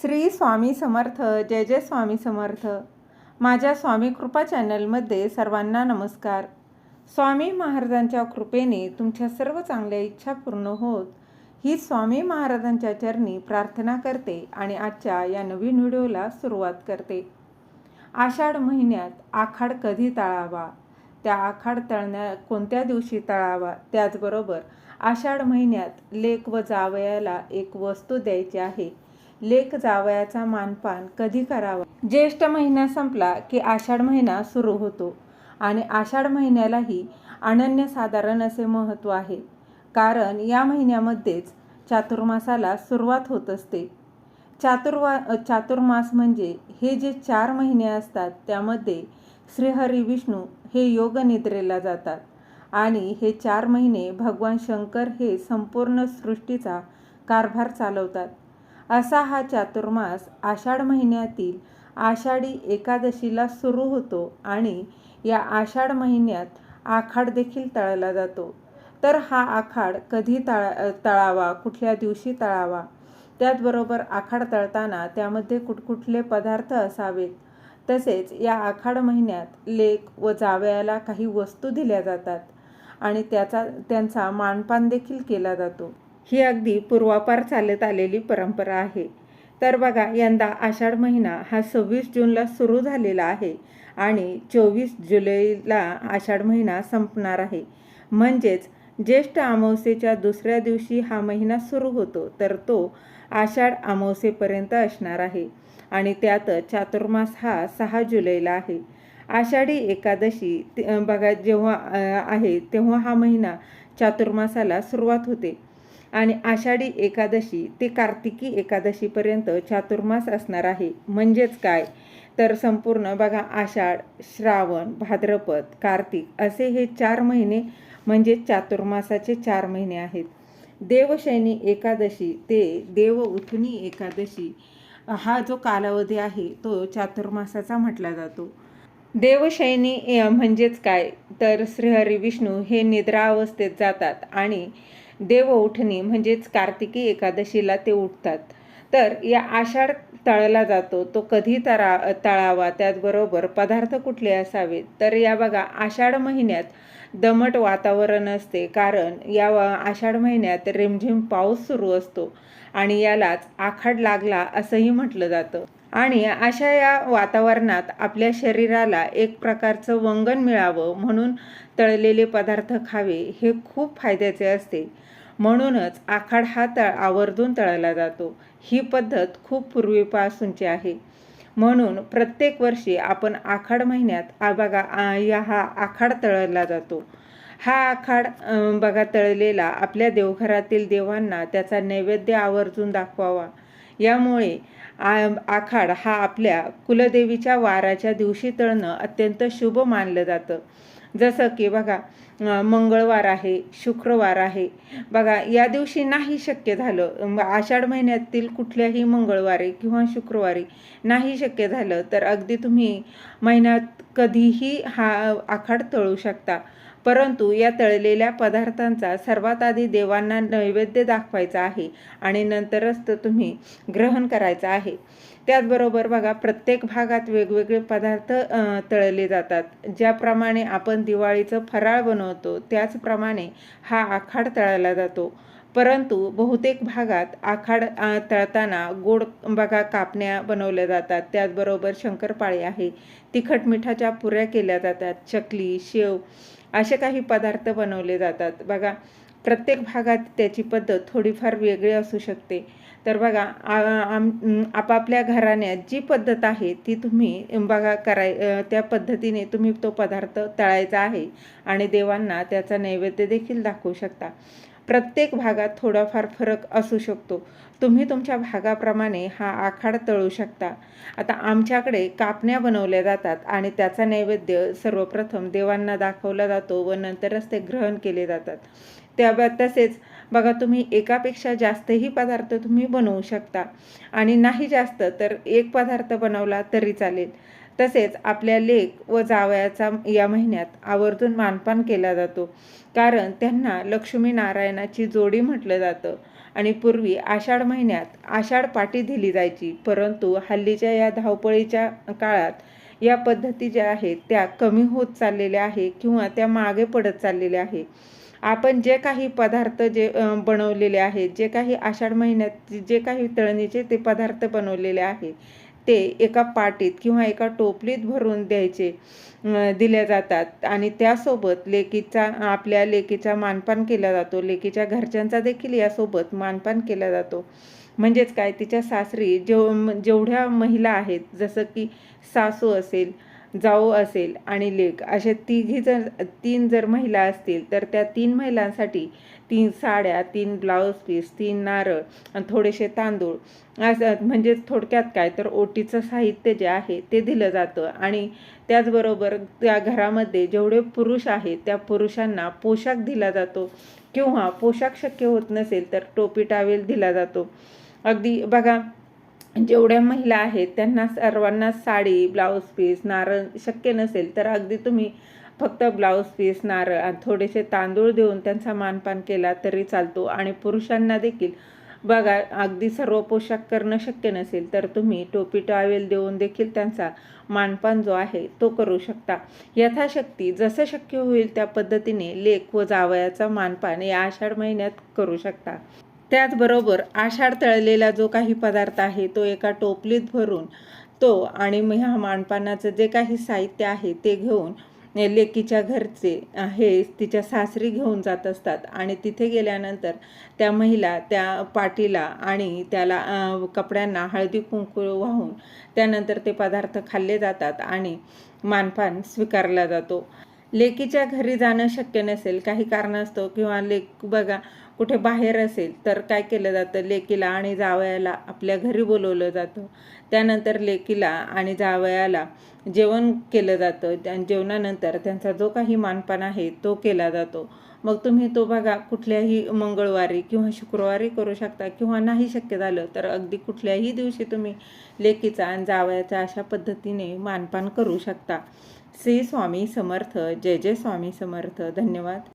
श्री स्वामी समर्थ जय जय स्वामी समर्थ. माझ्या स्वामी कृपा चॅनलमध्ये सर्वांना नमस्कार. स्वामी महाराजांच्या कृपेने तुमच्या सर्व चांगल्या इच्छा पूर्ण होत ही स्वामी महाराजांच्या चरणी प्रार्थना करते आणि आजच्या या नवीन व्हिडिओला सुरुवात करते. आषाढ महिन्यात आखाड कधी तळावा? त्या आखाड तळण्या कोणत्या दिवशी तळावा? त्याचबरोबर आषाढ महिन्यात लेक व जावयाला एक वस्तू द्यायची आहे. लेक जावयाचा मानपान कधी करावा? ज्येष्ठ महिना संपला की आषाढ महिना सुरू होतो आणि आषाढ महिन्यालाही अनन्यसाधारण असे महत्त्व आहे. कारण या महिन्यामध्येच चातुर्मासाला सुरुवात होत असते. चातुर्वा चातुर्मास म्हणजे हे जे चार महिने असतात त्यामध्ये श्रीहरी विष्णू हे योगनिद्रेला जातात आणि हे चार महिने भगवान शंकर हे संपूर्ण सृष्टीचा कारभार चालवतात. असा हा चातुर्मास आषाढ महिन्यातील आषाढी एकादशीला सुरू होतो आणि या आषाढ महिन्यात आखाड देखील तळला जातो. तर हा आखाड कधी तळा तळावा कुठल्या दिवशी तळावा? त्याचबरोबर आखाड तळताना त्यामध्ये कुठकुठले पदार्थ असावेत? तसेच या आखाड महिन्यात लेक व जावयाला काही वस्तू दिल्या जातात आणि त्याचा त्यांचा मानपान देखील केला जातो. ही अगदी पूर्वापार चालत आलेली परंपरा आहे. तर बघा यंदा आषाढ महिना हा सव्वीस जूनला सुरू झालेला आहे आणि चोवीस जुलैला आषाढ महिना संपणार आहे. म्हणजेच ज्येष्ठ अमावस्येच्या दुसऱ्या दिवशी हा महिना सुरू होतो तर तो आषाढ अमावस्येपर्यंत असणार आहे आणि त्यात चातुर्मास हा सहा जुलैला आहे. आषाढी एकादशी बघा जेव्हा आहे तेव्हा हा महिना चातुर्मासाला सुरुवात होते. आणि आषाढी एकादशी ते कार्तिकी एकादशीपर्यंत चातुर्मास असणार आहे. म्हणजेच काय? तर संपूर्ण बघा आषाढ श्रावण भाद्रपद कार्तिक असे हे चार महिने म्हणजे चातुर्मासाचे चार महिने आहेत. देवशैनी एकादशी ते देव उठणी एकादशी हा जो कालावधी आहे तो चातुर्मासाचा म्हटला जातो. देवशैनी म्हणजेच काय? तर श्रीहरी विष्णू हे निद्रा अवस्थेत जातात आणि देव उठणी म्हणजेच कार्तिकी एकादशीला ते उठतात. तर या आषाढ तळला जातो. तो कधी तरा तळावा त्याचबरोबर पदार्थ कुठले असावेत? तर या बघा आषाढ महिन्यात दमट वातावरण असते. कारण या आषाढ महिन्यात रिमझिम पाऊस सुरू असतो आणि यालाच आखाड लागला असंही म्हटलं जातं. आणि अशा या वातावरणात आपल्या शरीराला एक प्रकारचं वंगण मिळावं म्हणून तळलेले पदार्थ खावे हे खूप फायद्याचे असते. म्हणूनच आखाड हा तळ आवर्जून तळला जातो. ही पद्धत खूप पूर्वीपासूनची आहे. म्हणून प्रत्येक वर्षी आपण आखाड महिन्यात आ बघा या हा आखाड तळला जातो. हा आखाड बघा तळलेला आपल्या देवघरातील देवांना त्याचा नैवेद्य आवर्जून दाखवावा. यामुळे आ आखाड हा आपल्या कुलदेवीच्या वाराच्या दिवशी तळणं अत्यंत शुभ मानलं जातं. जसं की बघा मंगळवार आहे शुक्रवार आहे. बघा या दिवशी नाही शक्य झालं. आषाढ महिन्यातील कुठल्याही मंगळवारी किंवा शुक्रवारी नाही शक्य झालं तर अगदी तुम्ही महिन्यात कधीही हा आखाड तळू शकता. परंतु या तळलेल्या पदार्थांचा सर्वात आधी देवांना नैवेद्य दाखवायचा आहे आणि नंतरच तर तुम्ही ग्रहण करायचं आहे. त्याचबरोबर बघा प्रत्येक भागात वेगवेगळे पदार्थ तळले जातात. ज्याप्रमाणे आपण दिवाळीचं फराळ बनवतो त्याचप्रमाणे हा आखाड तळला जातो. परंतु बहुतेक भागात आखाड तळताना गोड बघा कापण्या बनवल्या जातात. त्याचबरोबर शंकरपाळी आहे. तिखट मिठाच्या पुऱ्या केल्या जातात. चकली शेव असे काही पदार्थ बनवले जातात. बघा प्रत्येक भागात त्याची पद्धत थोडीफार वेगळी असू शकते. तर बघा आम आपापल्या घराण्यात जी पद्धत आहे ती तुम्ही बघा कराय त्या पद्धतीने तुम्ही तो पदार्थ तळायचा आहे आणि देवांना त्याचा नैवेद्य देखील दाखवू शकता. प्रत्येक भागात थोडाफार फरक असू शकतो. तुम्ही तुमच्या भागाप्रमाणे हा आखाड तळू शकता. आता आमच्याकडे कापण्या बनवल्या जातात आणि त्याचा नैवेद्य सर्वप्रथम देवांना दाखवला जातो व नंतरच ते ग्रहण केले जातात. त्या तसेच बघा तुम्ही एकापेक्षा जास्तही पदार्थ तुम्ही बनवू शकता. आणि नाही जास्त तर एक पदार्थ बनवला तरी चालेल. तसेच आपल्या लेख व जावयाचा या महिन्यात आवर्जून मानपान केला जातो. कारण त्यांना लक्ष्मी नारायणाची जोडी म्हटलं जातं आणि पूर्वी आषाढ महिन्यात आषाढ पाटी दिली जायची. परंतु हल्लीच्या या धावपळीच्या काळात या पद्धती ज्या आहेत त्या कमी होत चाललेल्या आहे किंवा त्या मागे पडत चाललेल्या आहे आपण जे काही पदार्थ जे बनवलेले आहेत जे काही आषाढ महिन्यात जे काही तळणीचे ते पदार्थ बनवलेले आहे ते एका पाटीत किंवा एका टोपलीत भरून द्यायचे दिल्या जातात. आणि त्यासोबत लेकीचा आपल्या लेकीचा मानपान केला जातो. लेकीच्या घरच्यांचा देखील यासोबत मानपान केला जातो. म्हणजेच काय? तिच्या सासरी जेव जेवढ्या महिला आहेत जसं की सासू असेल जाऊ असेल आणि लेक अशा तिघी जर तीन जर महिला असतील तर त्या तीन महिलांसाठी तीन साड्या तीन ब्लाऊज पीस तीन नारळ आणि थोडेसे तांदूळ असं म्हणजेच थोडक्यात काय तर ओटीचं साहित्य जे आहे ते दिलं जातं. आणि त्याचबरोबर त्या घरामध्ये जेवढे पुरुष आहेत त्या पुरुषांना पोशाख दिला जातो. किंवा पोशाख शक्य होत नसेल तर टोपी टावेल दिला जातो. अगदी बघा जेवढ्या महिला आहेत त्यांना सर्वांना साडी ब्लाऊज पीस नारळ शक्य नसेल तर अगदी तुम्ही फक्त ब्लाऊज पीस नारळ आणि थोडेसे तांदूळ देऊन त्यांचा मानपान केला तरी चालतो. आणि पुरुषांना देखील बघा अगदी सर्व पोशाख करणं शक्य नसेल तर तुम्ही टोपी टॉवेल देऊन देखील त्यांचा मानपान जो आहे तो करू शकता. यथाशक्ती जसं शक्य होईल त्या पद्धतीने लेख व जावयाचा मानपान या आषाढ महिन्यात करू शकता. त्याचबरोबर आषाढ तळलेला जो काही पदार्थ आहे तो एका टोपलीत भरून तो आणि मग ह्या मानपानाचं जे काही साहित्य आहे ते घेऊन लेकीच्या घरचे हे तिच्या सासरी घेऊन जात असतात. आणि तिथे गेल्यानंतर त्या महिला त्या पाटीला आणि त्याला कपड्यांना हळदी कुंकू वाहून त्यानंतर ते पदार्थ खाल्ले जातात आणि मानपान स्वीकारला जातो. लेकीच्या घरी जाणं शक्य नसेल काही कारणास्तव किंवा लेक बघा कुठे बाहेर असेल तर काय केलं जातं? लेकीला आणि जावयाला आपल्या घरी बोलवलं जातं. त्यानंतर लेकीला आणि जावयाला जेवण केलं जातं. त्या जेवणानंतर त्यांचा जो काही मानपान आहे तो केला जातो. मग तुम्ही तो बघा कुठल्याही मंगळवारी किंवा शुक्रवारी करू शकता किंवा नाही शक्य झालं तर अगदी कुठल्याही दिवशी तुम्ही लेकीचा आणि जावयाचा अशा पद्धतीने मानपान करू शकता. श्री स्वामी समर्थ. जय जय स्वामी समर्थ. धन्यवाद.